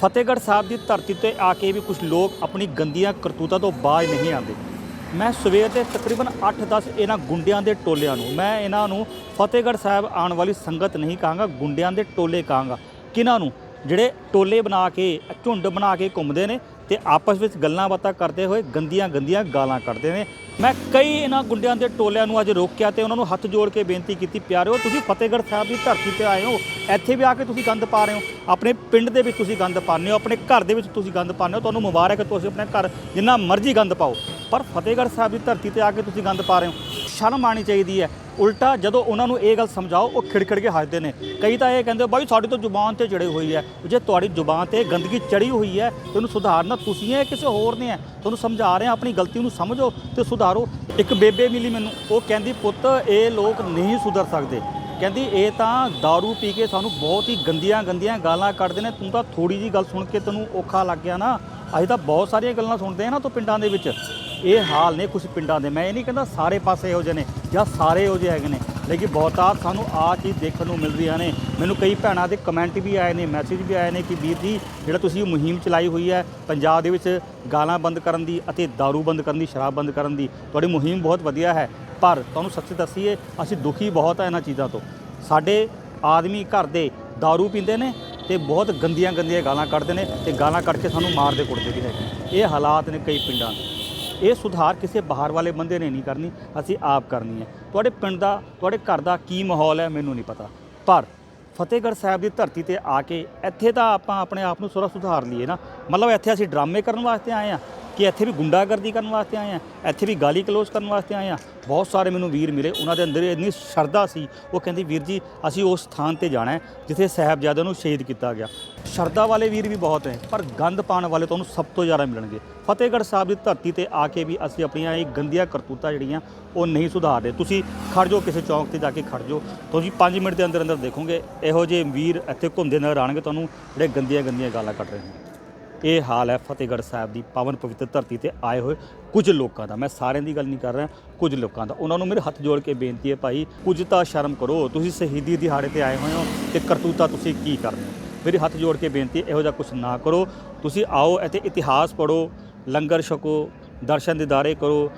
ਫਤਿਹਗੜ੍ਹ ਸਾਹਿਬ ਦੀ ਧਰਤੀ ਤੇ ਆ ਕੇ ਵੀ ਕੁਝ ਲੋਕ ਆਪਣੀ ਗੰਦੀਆਂ ਕਰਤੂਤਾਂ ਤੋਂ ਬਾਜ਼ ਨਹੀਂ ਆਉਂਦੇ। ਮੈਂ ਸਵੇਰ ਦੇ ਤਕਰੀਬਨ 8-10 ਇਹਨਾਂ ਗੁੰਡਿਆਂ ਦੇ ਟੋਲਿਆਂ ਨੂੰ, ਮੈਂ ਇਹਨਾਂ ਨੂੰ ਫਤਿਹਗੜ੍ਹ ਸਾਹਿਬ ਆਉਣ ਵਾਲੀ ਸੰਗਤ ਨਹੀਂ ਕਹਾਂਗਾ, ਗੁੰਡਿਆਂ ਦੇ ਟੋਲੇ ਕਹਾਂਗਾ। ਕਿਹਨਾਂ ਨੂੰ? ਜਿਹੜੇ ਟੋਲੇ ਬਣਾ ਕੇ, ਝੁੰਡ ਬਣਾ ਕੇ ਘੁੰਮਦੇ ਨੇ ਤੇ ਆਪਸ ਵਿੱਚ ਗੱਲਾਂ ਬਾਤਾਂ ਕਰਦੇ ਹੋਏ ਗੰਦੀਆਂ ਗੰਦੀਆਂ ਗਾਲਾਂ ਕੱਢਦੇ ਨੇ। ਮੈਂ ਕਈ ਇਹਨਾਂ ਗੁੰਡਿਆਂ ਦੇ ਟੋਲਿਆਂ ਨੂੰ ਅੱਜ ਰੋਕਿਆ ਤੇ ਉਹਨਾਂ ਨੂੰ ਹੱਥ ਜੋੜ ਕੇ ਬੇਨਤੀ ਕੀਤੀ, ਪਿਆਰਿਓ, ਤੁਸੀਂ ਫਤਿਹਗੜ੍ਹ ਸਾਹਿਬ ਦੀ ਧਰਤੀ ਤੇ ਆਏ ਹੋ। ਇੱਥੇ ਵੀ ਆ ਕੇ ਤੁਸੀਂ ਗੰਦ ਪਾ ਰਹੇ ਹੋ। ਆਪਣੇ ਪਿੰਡ ਦੇ ਵਿੱਚ ਤੁਸੀਂ ਗੰਦ ਪਾਉਂਦੇ ਹੋ, ਆਪਣੇ ਘਰ ਦੇ ਵਿੱਚ ਤੁਸੀਂ ਗੰਦ ਪਾਉਂਦੇ ਹੋ। ਤੁਹਾਨੂੰ ਮੁਬਾਰਕ ਹੈ, ਤੁਸੀਂ ਆਪਣੇ ਘਰ ਜਿੰਨਾ ਮਰਜ਼ੀ ਗੰਦ ਪਾਓ। ਪਰ ਫਤਿਹਗੜ੍ਹ ਸਾਹਿਬ ਦੀ ਧਰਤੀ ਤੇ ਆ ਕੇ ਤੁਸੀਂ ਗੰਦ ਪਾ ਰਹੇ ਹੋ। ਸ਼ਰਮ ਆਣੀ ਚਾਹੀਦੀ ਹੈ। ਉਲਟਾ ਜਦੋਂ ਉਹਨਾਂ ਨੂੰ ਇਹ ਗੱਲ ਸਮਝਾਓ, ਉਹ ਖਿੜਖਿੜ ਕੇ ਹੱਸਦੇ ਨੇ। ਕਈ ਤਾਂ ਇਹ ਕਹਿੰਦੇ, ਬਾਈ, ਸਾਡੀ ਤਾਂ ਜ਼ੁਬਾਨ ਤੇ ਚੜੀ ਹੋਈ ਹੈ। ਜੇ ਤੁਹਾਡੀ ਜ਼ੁਬਾਨ ਤੇ ਗੰਦਗੀ ਚੜੀ ਹੋਈ ਹੈ, ਤੇ ਉਹਨੂੰ ਸੁਧਾਰਨਾ, ਤੁਸੀਂ ਹੈ ਕਿਸੇ ਹੋਰ ਨੇ ਹੈ। ਤੁਹਾਨੂੰ ਸਮਝਾ ਰਹੇ ਹਾਂ, ਆਪਣੀ ਗਲਤੀ ਨੂੰ ਸਮਝੋ ਤੇ ਸੁਧਾਰੋ। ਇੱਕ ਬੇਬੇ ਮਿਲੀ ਮੈਨੂੰ, ਉਹ ਕਹਿੰਦੀ, ਪੁੱਤ, ਇਹ ਲੋਕ ਨਹੀਂ ਸੁਧਰ ਸਕਦੇ। ਕਹਿੰਦੀ, ਇਹ ਤਾਂ दारू ਪੀ ਕੇ ਸਾਨੂੰ ਬਹੁਤ ਹੀ ਗੰਦੀਆਂ ਗੰਦੀਆਂ ਗਾਲਾਂ ਕੱਢਦੇ ਨੇ। ਤੂੰ ਤਾਂ ਥੋੜੀ ਜੀ ਗੱਲ ਸੁਣ ਕੇ ਤੈਨੂੰ ਔਖਾ ਲੱਗ ਗਿਆ ਨਾ। ਅਸੀਂ ਤਾਂ ਬਹੁਤ ਸਾਰੀਆਂ ਗੱਲਾਂ ਸੁਣਦੇ ਆ ਨਾ ਤੋਂ ਪਿੰਡਾਂ ਦੇ ਵਿੱਚ। ਇਹ ਹਾਲ ਨੇ ਕੁਝ ਪਿੰਡਾਂ ਦੇ ਮੈਂ ਇਹ ਨਹੀਂ ਕਹਿੰਦਾ ਸਾਰੇ ਪਾਸੇ ਇਹੋ ਜਿਹੇ ਨੇ ਜਾਂ ਸਾਰੇ ਇਹੋ ਜਿਹੇ ਹੈਗੇ ਨੇ ਲੇਕਿਨ ਬਹੁਤਾਤ ਸਾਨੂੰ ਆ ਚੀਜ਼ ਦੇਖਣ ਨੂੰ ਮਿਲ ਰਹੀਆਂ ਨੇ ਮੈਨੂੰ ਕਈ ਭੈਣਾਂ ਦੇ ਕਮੈਂਟ ਵੀ ਆਏ ਨੇ ਮੈਸੇਜ ਵੀ ਆਏ ਨੇ ਕਿ ਵੀਰ ਜੀ ਜਿਹੜਾ ਤੁਸੀਂ ਇਹ ਮੁਹਿੰਮ ਚਲਾਈ ਹੋਈ ਹੈ ਪੰਜਾਬ ਦੇ ਵਿੱਚ ਗਾਲਾਂ ਬੰਦ ਕਰਨ ਦੀ ਅਤੇ दारू ਬੰਦ ਕਰਨ ਦੀ ਸ਼ਰਾਬ ਬੰਦ ਕਰਨ ਦੀ ਤੁਹਾਡੀ ਮੁਹਿੰਮ ਬਹੁਤ ਵਧੀਆ ਹੈ ਪਰ ਤੁਹਾਨੂੰ ਸੱਚ ਦੱਸੀਏ ਅਸੀਂ ਦੁਖੀ ਬਹੁਤ ਆ ਇਹਨਾਂ ਚੀਜ਼ਾਂ ਤੋਂ ਸਾਡੇ ਆਦਮੀ ਘਰ ਦੇ दारू ਪੀਂਦੇ ਨੇ ਤੇ ਬਹੁਤ ਗੰਦੀਆਂ ਗੰਦੀਆਂ ਗਾਲਾਂ ਕੱਢਦੇ ਨੇ ਤੇ ਗਾਲਾਂ ਕੱਢ ਕੇ ਸਾਨੂੰ ਮਾਰਦੇ ਕੁੱਟਦੇ ਵੀ ਹੈਗੇ ਇਹ ਹਾਲਾਤ ਨੇ ਕਈ ਪਿੰਡਾਂ ਦੇ ਇਹ ਸੁਧਾਰ ਕਿਸੇ ਬਾਹਰ ਵਾਲੇ ਬੰਦੇ ਨੇ ਨਹੀਂ ਕਰਨੀ, ਅਸੀਂ ਆਪ ਕਰਨੀ ਹੈ। ਤੁਹਾਡੇ ਪਿੰਡ ਦਾ, ਤੁਹਾਡੇ ਘਰ ਦਾ ਕੀ ਮਾਹੌਲ ਹੈ, ਮੈਨੂੰ ਨਹੀਂ ਪਤਾ। ਪਰ ਫਤਿਹਗੜ੍ਹ ਸਾਹਿਬ ਦੀ ਧਰਤੀ ਤੇ ਆ ਕੇ ਇੱਥੇ ਤਾਂ ਆਪਾਂ ਆਪਣੇ ਆਪ ਨੂੰ ਥੋੜ੍ਹਾ ਸੁਧਾਰ ਲਈਏ ਨਾ। ਮਤਲਬ ਇੱਥੇ ਅਸੀਂ ਡਰਾਮੇ ਕਰਨ ਵਾਸਤੇ ਆਏ ਆ ਕਿ ਇੱਥੇ ਵੀ ਗੁੰਡਾਗਰਦੀ ਕਰਨ ਵਾਸਤੇ ਆਏ ਆ, ਇੱਥੇ ਵੀ ਗਾਲੀ ਕਲੋਜ਼ ਕਰਨ ਵਾਸਤੇ ਆਏ ਆ। ਬਹੁਤ ਸਾਰੇ ਮੈਨੂੰ ਵੀਰ ਮਿਲੇ, ਉਹਨਾਂ ਦੇ ਅੰਦਰ ਇੰਨੀ ਸ਼ਰਧਾ ਸੀ, ਉਹ ਕਹਿੰਦੀ, ਵੀਰ ਜੀ, ਅਸੀਂ ਉਸ ਸਥਾਨ ਤੇ ਜਾਣਾ ਹੈ, ਜਿੱਥੇ ਸਾਹਿਬਜ਼ਾਦਿਆਂ ਨੂੰ ਸ਼ਹੀਦ ਕੀਤਾ ਗਿਆ। ਸ਼ਰਧਾ ਵਾਲੇ ਵੀਰ ਵੀ ਬਹੁਤ ਨੇ, ਪਰ ਗੰਦ ਪਾਉਣ ਵਾਲੇ ਤੁਹਾਨੂੰ ਸਭ ਤੋਂ ਜ਼ਿਆਦਾ ਮਿਲਣਗੇ। ਫਤਿਹਗੜ੍ਹ ਸਾਹਿਬ ਦੀ ਧਰਤੀ ਤੇ ਆ ਕੇ ਵੀ ਅਸੀਂ ਆਪਣੀਆਂ ਇਹ ਗੰਦੀਆਂ ਕਰਤੂਤਾਂ ਜਿਹੜੀਆਂ, ਉਹ ਨਹੀਂ ਸੁਧਾਰਦੇ। ਤੁਸੀਂ ਖੜ ਜਾਓ, ਕਿਸੇ ਚੌਂਕ ਤੇ ਜਾ ਕੇ ਖੜ ਜਾਓ। ਤੁਸੀਂ 5 ਮਿੰਟ ਦੇ ਅੰਦਰ ਅੰਦਰ ਦੇਖੋਗੇ, ਇਹੋ ਜਿਹੇ ਵੀਰ ਇੱਥੇ ਘੁੰਮਦੇ ਨਜ਼ਰ ਆਣਗੇ ਤੁਹਾਨੂੰ ਜਿਹੜੇ ਗੰਦੀਆਂ ਗੰਦੀਆਂ ਗਾਲਾਂ ਕੱਢ ਰਹੇ ਨੇ। ਇਹ ਹਾਲ ਹੈ ਫਤਿਹਗੜ੍ਹ ਸਾਹਿਬ ਦੀ ਪਾਵਨ ਪਵਿੱਤਰ ਧਰਤੀ ਤੇ ਆਏ ਹੋਏ ਕੁਝ ਲੋਕਾਂ ਦਾ। ਮੈਂ ਸਾਰਿਆਂ ਦੀ ਗੱਲ ਨਹੀਂ ਕਰ ਰਿਹਾ, ਕੁਝ ਲੋਕਾਂ ਦਾ। ਉਹਨਾਂ ਨੂੰ ਮੇਰੇ ਹੱਥ ਜੋੜ ਕੇ ਬੇਨਤੀ ਹੈ ਭਾਈ, ਕੁਝ ਤਾਂ ਸ਼ਰਮ ਕਰੋ। ਤੁਸੀਂ ਸ਼ਹੀਦੀ ਦਿਹਾੜੇ ਤੇ ਆਏ ਹੋਏ ਹੋ ਤੇ ਕਰਤੂਤਾ ਤੁਸੀਂ ਕੀ ਕਰਦੇ ਹੋ? ਮੇਰੀ ਹੱਥ ਜੋੜ ਕੇ ਬੇਨਤੀ ਇਹੋ ਜਿਹਾ ਕੁਝ ਨਾ ਕਰੋ। ਤੁਸੀਂ ਆਓ, ਇੱਥੇ ਇਤਿਹਾਸ ਪੜੋ ਲੰਗਰ ਛਕੋ, ਦਰਸ਼ਨ ਦੀਦਾਰੇ ਕਰੋ,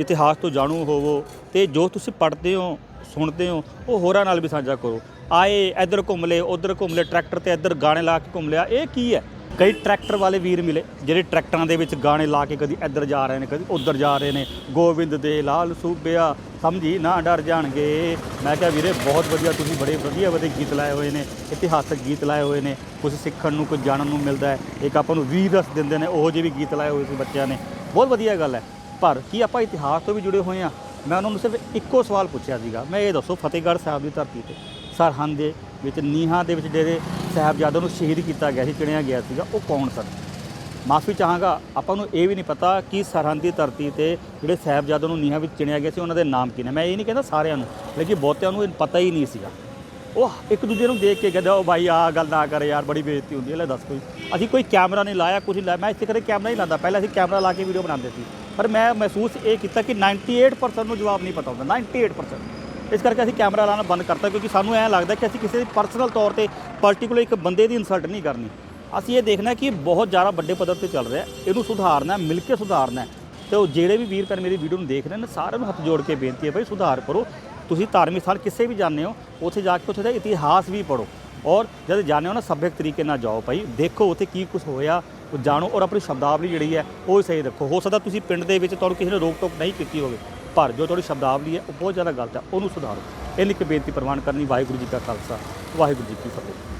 ਇਤਿਹਾਸ ਤੋਂ ਜਾਣੂ ਹੋਵੋ ਤੇ ਜੋ ਤੁਸੀਂ ਪੜ੍ਹਦੇ ਹੋ, ਸੁਣਦੇ ਹੋ, ਉਹ ਹੋਰਾਂ ਨਾਲ ਵੀ ਸਾਂਝਾ ਕਰੋ। ਆਏ, ਇੱਧਰ ਘੁੰਮ ਲਏ, ਉੱਧਰ ਘੁੰਮ ਲਏ, ਟਰੈਕਟਰ ਤੇ ਇੱਧਰ ਗਾਣੇ ਲਾ ਕੇ ਘੁੰਮ ਲਿਆ, ਇਹ ਕੀ ਹੈ? ਕਈ ਟਰੈਕਟਰ ਵਾਲੇ ਵੀਰ ਮਿਲੇ, ਜਿਹੜੇ ਟਰੈਕਟਰਾਂ ਦੇ ਵਿੱਚ ਗਾਣੇ ਲਾ ਕੇ ਕਦੀ ਇੱਧਰ ਜਾ ਰਹੇ ਨੇ, ਕਦੀ ਉੱਧਰ ਜਾ ਰਹੇ ਨੇ। ਗੋਬਿੰਦ ਦੇ ਲਾਲ ਸੂਬਿਆ, ਸਮਝੀ ਨਾ ਡਰ ਜਾਣਗੇ। ਮੈਂ ਕਿਹਾ, ਵੀਰੇ, ਬਹੁਤ ਵਧੀਆ, ਤੁਸੀਂ ਬੜੇ ਵਧੀਆ ਵਧੀਆ ਗੀਤ ਲਾਏ ਹੋਏ ਨੇ, ਇਤਿਹਾਸਕ ਗੀਤ ਲਾਏ ਹੋਏ ਨੇ। ਕੁਝ ਸਿੱਖਣ ਨੂੰ ਕੁਝ ਜਾਣਨ ਨੂੰ ਮਿਲਦਾ ਹੈ। ਇੱਕ ਆਪਾਂ ਨੂੰ ਵੀਰ ਰਸ ਦਿੰਦੇ ਨੇ, ਉਹੋ ਜਿਹੇ ਵੀ ਗੀਤ ਲਾਏ ਹੋਏ ਸੀ ਬੱਚਿਆਂ ਨੇ। ਬਹੁਤ ਵਧੀਆ ਗੱਲ ਹੈ। ਪਰ ਕੀ ਆਪਾਂ ਇਤਿਹਾਸ ਤੋਂ ਵੀ ਜੁੜੇ ਹੋਏ ਆ ਮੈਂ ਉਹਨਾਂ ਨੂੰ ਸਿਰਫ ਇੱਕੋ ਸਵਾਲ ਪੁੱਛਿਆ ਸੀਗਾ। ਮੈਂ ਇਹ ਦੱਸੋ, ਫਤਿਹਗੜ੍ਹ ਸਾਹਿਬ ਦੀ ਧਰਤੀ ਤੇ, ਸਰਹੰਦ ਦੇ ਵਿੱਚ, ਨੀਹਾਂ ਦੇ ਵਿੱਚ ਡੇਰੇ ਸਾਹਿਬਜ਼ਾਦਿਆਂ ਨੂੰ ਸ਼ਹੀਦ ਕੀਤਾ ਗਿਆ ਸੀ, ਚਿਣਿਆ ਗਿਆ ਸੀਗਾ, ਉਹ ਕੌਣ ਸਨ? ਮਾਫੀ ਚਾਹਾਂਗਾ, ਆਪਾਂ ਨੂੰ ਇਹ ਵੀ ਨਹੀਂ ਪਤਾ ਕਿ ਸਰਹੰਦੀ ਧਰਤੀ ਤੇ ਜਿਹੜੇ ਸਾਹਿਬਜ਼ਾਦਿਆਂ ਨੂੰ ਨੀਹਾਂ ਵਿੱਚ ਚਿਣਿਆ ਗਿਆ ਸੀ, ਉਹਨਾਂ ਦੇ ਨਾਮ ਕੀ ਨੇ। ਮੈਂ ਇਹ ਨਹੀਂ ਕਹਿੰਦਾ ਸਾਰਿਆਂ ਨੂੰ, ਲੇਕਿਨ ਬਹੁਤਿਆਂ ਨੂੰ ਇਹ ਪਤਾ ਹੀ ਨਹੀਂ ਸੀਗਾ। ਉਹ ਇੱਕ ਦੂਜੇ ਨੂੰ ਦੇਖ ਕੇ ਕਹਿੰਦਾ ਉਹ ਭਾਈ ਆ ਗੱਲ ਨਾ ਕਰ ਯਾਰ, ਬੜੀ ਬੇਇੱਜ਼ਤੀ ਹੁੰਦੀ ਹੈ, ਲੈ ਦੱਸ ਕੋਈ। ਅਸੀਂ ਕੋਈ ਕੈਮਰਾ ਨਹੀਂ ਲਾਇਆ ਕੁਝ ਨਹੀਂ ਲਾਇਆ। ਮੈਂ ਇੱਥੇ ਕਦੇ ਕੈਮਰਾ ਹੀ ਲਾਉਂਦਾ। ਪਹਿਲਾਂ ਅਸੀਂ ਕੈਮਰਾ ਲਾ ਕੇ ਵੀਡੀਓ ਬਣਾਉਂਦੇ ਸੀ। ਪਰ ਮੈਂ ਮਹਿਸੂਸ ਇਹ ਕੀਤਾ ਕਿ 98% ਨੂੰ ਜਵਾਬ ਨਹੀਂ ਪਤਾ ਹੁੰਦਾ 98% ਇਸ ਕਰਕੇ ਅਸੀਂ ਕੈਮਰਾ ਲਾਉਣਾ ਬੰਦ ਕਰਤਾ ਕਿਉਂਕਿ ਸਾਨੂੰ ਐਂ ਲੱਗਦਾ ਕਿ ਅਸੀਂ ਕਿਸੇ ਦੀ ਪਰਸਨਲ ਤੌਰ ਤੇ ਪਾਰਟਿਕੂਲਰ ਇੱਕ ਬੰਦੇ ਦੀ ਇਨਸਲਟ ਨਹੀਂ ਕਰਨੀ। ਅਸੀਂ ਇਹ ਦੇਖਣਾ ਕਿ ਬਹੁਤ ਜ਼ਿਆਦਾ ਵੱਡੇ ਪੱਧਰ ਤੇ ਚੱਲ ਰਿਹਾ ਇਹਨੂੰ ਸੁਧਾਰਨਾ ਮਿਲ ਕੇ ਸੁਧਾਰਨਾ ਤੇ ਉਹ ਜਿਹੜੇ ਵੀ ਵੀਰ ਭੈਣ ਮੇਰੀ ਵੀਡੀਓ ਨੂੰ ਦੇਖ ਰਹੇ ਨੇ, ਸਾਰਿਆਂ ਨੂੰ ਹੱਥ ਜੋੜ ਕੇ ਬੇਨਤੀ ਹੈ ਭਾਈ ਸੁਧਾਰ ਕਰੋ। ਤੁਸੀਂ ਧਾਰਮਿਕ ਸਥਾਨ ਕਿਸੇ ਵੀ ਜਾਂਦੇ ਹੋ, ਉੱਥੇ ਜਾ ਕੇ ਉੱਥੇ ਦਾ ਇਤਿਹਾਸ ਵੀ ਪੜੋ ਔਰ ਜਦ ਜਾਂਦੇ ਹੋ ਨਾ ਸੱਭਿਅਕ ਤਰੀਕੇ ਨਾਲ ਜਾਓ ਭਾਈ। ਦੇਖੋ ਉੱਥੇ ਕੀ ਕੁਝ ਹੋਇਆ ਉਹ ਜਾਣੋ। ਔਰ ਆਪਣੀ ਸ਼ਬਦਾਵਲੀ ਜਿਹੜੀ ਹੈ, ਉਹ ਸਹੀ ਰੱਖੋ। ਹੋ ਸਕਦਾ ਤੁਸੀਂ ਪਿੰਡ ਦੇ ਵਿੱਚ ਤੁਹਾਨੂੰ ਕਿਸੇ ਨੇ ਰੋਕ ਟੋਕ ਨਹੀਂ ਕੀਤੀ ਹੋਵੇ। ਪਰ ਜੋ ਤੁਹਾਡੀ ਸ਼ਬਦਾਵਲੀ ਹੈ, ਉਹ ਬਹੁਤ ਜ਼ਿਆਦਾ ਗਲਤ ਹੈ, ਉਹਨੂੰ ਸੁਧਾਰੋ। ਇਹ ਇੱਕ ਬੇਨਤੀ ਪ੍ਰਵਾਨ ਕਰਨੀ, ਵਾਹਿਗੁਰੂ ਜੀ ਕਾ ਖਾਲਸਾ, ਵਾਹਿਗੁਰੂ ਜੀ ਕੀ ਫਤਿਹ।